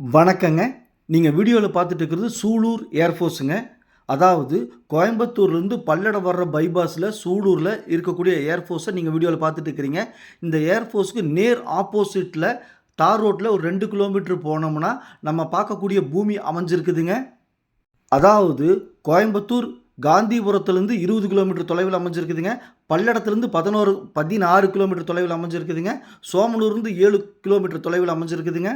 வணக்கங்க. நீங்கள் வீடியோவில் பார்த்துட்டு இருக்கிறது சூலூர் ஏர்ஃபோர்ஸுங்க அதாவது கோயம்புத்தூர்லேருந்து பல்லடம் வர்ற பைபாஸில் சூலூரில் இருக்கக்கூடிய ஏர்ஃபோர்ஸை நீங்கள் வீடியோவில் பார்த்துட்டு இருக்கிறீங்க. இந்த ஏர்ஃபோர்ஸுக்கு நேர் ஆப்போசிட்டில் தார் ரோட்டில் ஒரு ரெண்டு கிலோமீட்டர் போனோம்னா நம்ம பார்க்கக்கூடிய பூமி அமைஞ்சிருக்குதுங்க. அதாவது கோயம்புத்தூர் காந்திபுரத்துலேருந்து இருபது கிலோமீட்டர் தொலைவில் அமைஞ்சிருக்குதுங்க. பல்லடத்துலேருந்து பதினோரு பதினாறு கிலோமீட்டர் தொலைவில் அமைஞ்சிருக்குதுங்க. சோமனூர்லேருந்து ஏழு கிலோமீட்டர் தொலைவில் அமைஞ்சிருக்குதுங்க.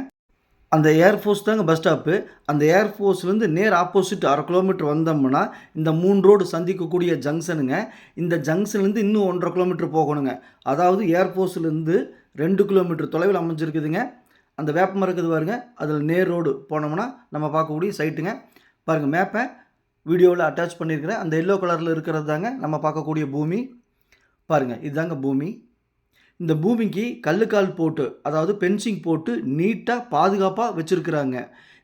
அந்த ஏர்ஃபோர்ஸ் தாங்க பஸ் ஸ்டாப்பு அந்த ஏர்ஃபோர்ஸ்லேருந்து நேர் ஆப்போசிட் அரை கிலோமீட்டர் வந்தோம்னா இந்த மூணு ரோடு சந்திக்கக்கூடிய ஜங்ஷனுங்க இந்த ஜங்ஷன்லேருந்து இன்னும் ஒன்றரை கிலோமீட்டர் போகணுங்க. அதாவது ஏர்ஃபோர்ஸ்லேருந்து ரெண்டு கிலோமீட்டர் தொலைவில் அமைஞ்சிருக்குதுங்க. அந்த வேப்பமரம் இருக்குது பாருங்க. அதில் நேர் ரோடு போனோம்னா நம்ம பார்க்கக்கூடிய சைட்டுங்க பாருங்கள் மேப்பை வீடியோவில் அட்டாச் பண்ணியிருக்கிறேன். அந்த எல்லோ கலரில் இருக்கிறது தாங்க நம்ம பார்க்கக்கூடிய பூமி. பாருங்கள் இதுதாங்க பூமி. இந்த பூமிக்கு கல்லுக்கால் போட்டு அதாவது பென்சிங் போட்டு நீட்டாக பாதுகாப்பாக வச்சுருக்குறாங்க.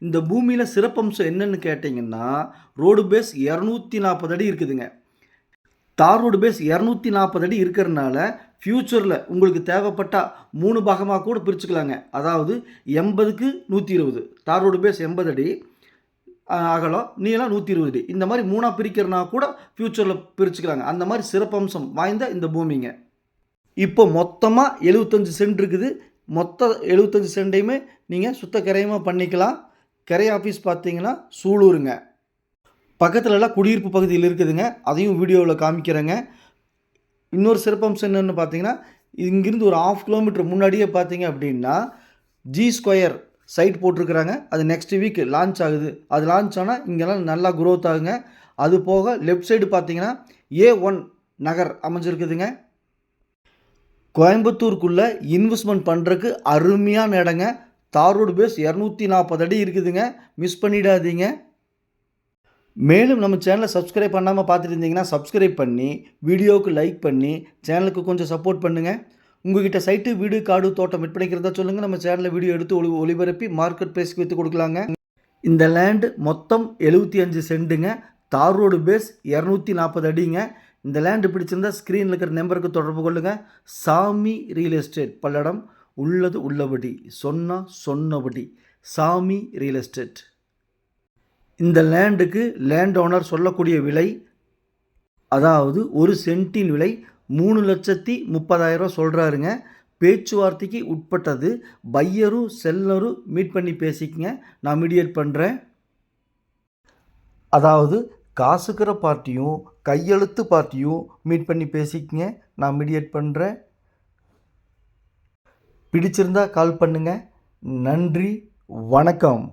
இந்த பூமியில் சிறப்பம்சம் என்னன்னு கேட்டிங்கன்னா ரோடு பேஸ் இரநூத்தி நாற்பது அடி இருக்குதுங்க. தார் ரோடு பேஸ் இரநூத்தி நாற்பது அடி இருக்கிறனால ஃப்யூச்சரில் உங்களுக்கு தேவைப்பட்டால் மூணு பாகமாக கூட பிரிச்சுக்கலாங்க. அதாவது எண்பதுக்கு நூற்றி இருபது தார் ரோடு பேஸ் எண்பது அடி அகலம் நீளம் நூற்றி இருபது அடி. இந்த மாதிரி மூணாக பிரிக்கிறனா கூட ஃப்யூச்சரில் பிரிச்சுக்கலாங்க. அந்த மாதிரி சிறப்பம்சம் வாய்ந்த இந்த பூமிங்க. இப்போ மொத்தமாக எழுபத்தஞ்சி சென்ட் இருக்குது. மொத்த எழுபத்தஞ்சி சென்டையுமே நீங்கள் சுத்த கரையமாக பண்ணிக்கலாம். கரை ஆஃபீஸ் பார்த்தீங்கன்னா சூலூருங்க. பக்கத்துலலாம் குடியிருப்பு பகுதியில் இருக்குதுங்க. அதையும் வீடியோவில் காமிக்கிறேங்க. இன்னொரு சிறப்பம்சம் என்னென்னு பார்த்தீங்கன்னா இங்கிருந்து ஒரு ஆஃப் கிலோமீட்டர் முன்னாடியே பார்த்தீங்க அப்படின்னா ஜி ஸ்கொயர் சைட் போட்டிருக்கிறாங்க. அது நெக்ஸ்ட் வீக் லான்ச் ஆகுது. அது லான்ச் ஆனால் இங்கெல்லாம் நல்லா குரோத் ஆகுங்க. அது போக லெஃப்ட் சைடு பார்த்தீங்கன்னா ஏ ஒன் நகர் அமைஞ்சிருக்குதுங்க. கோயம்புத்தூருக்குள்ளே இன்வெஸ்ட்மெண்ட் பண்ணுறதுக்கு அருமையான இடங்க. தார் ரோடு பேஸ் இரநூத்தி நாற்பது அடி இருக்குதுங்க. மிஸ் பண்ணிடாதீங்க. மேலும் நம்ம சேனலை சப்ஸ்கிரைப் பண்ணாமல் பார்த்துட்டு இருந்தீங்கன்னா சப்ஸ்கிரைப் பண்ணி வீடியோவுக்கு லைக் பண்ணி சேனலுக்கு கொஞ்சம் சப்போர்ட் பண்ணுங்கள் உங்ககிட்ட சைட்டு வீடு காடு தோட்டம் விற்பனைக்கிறதா சொல்லுங்கள் நம்ம சேனலில் வீடியோ எடுத்து ஒளி ஒளிபரப்பி மார்க்கெட் ப்ரைஸ்க்கு விற்று கொடுக்கலாங்க. இந்த லேண்டு மொத்தம் எழுபத்தி அஞ்சு சென்ட்டுங்க தார் ரோடு பேஸ் இரநூத்தி நாற்பது அடிங்க. இந்த லேண்டு பிடிச்சிருந்தா ஸ்க்ரீனில் இருக்கிற நம்பருக்கு தொடர்பு கொள்ளுங்கள் சாமி ரியல் எஸ்டேட் பல்லடம் உள்ளது உள்ளபடி சொன்னால் சொன்னபடி சாமி ரியல் எஸ்டேட் இந்த லேண்டுக்கு லேண்ட் ஓனர் சொல்லக்கூடிய விலை அதாவது ஒரு சென்ட்டின் விலை மூணு லட்சத்தி முப்பதாயிரம் சொல்கிறாருங்க பேச்சுவார்த்தைக்கு உட்பட்டது பையரும் செல்லரும் மீட் பண்ணி பேசிக்கங்க. நான் மீடியேட் பண்ணுறேன் அதாவது காசுக்கிற பார்ட்டியும் கையெழுத்து பார்ட்டியும் மீட் பண்ணி பேசிக்கங்க. நான் மீடியேட் பண்ணுறேன் பிடிச்சிருந்தா கால் பண்ணுங்கள் நன்றி. வணக்கம்.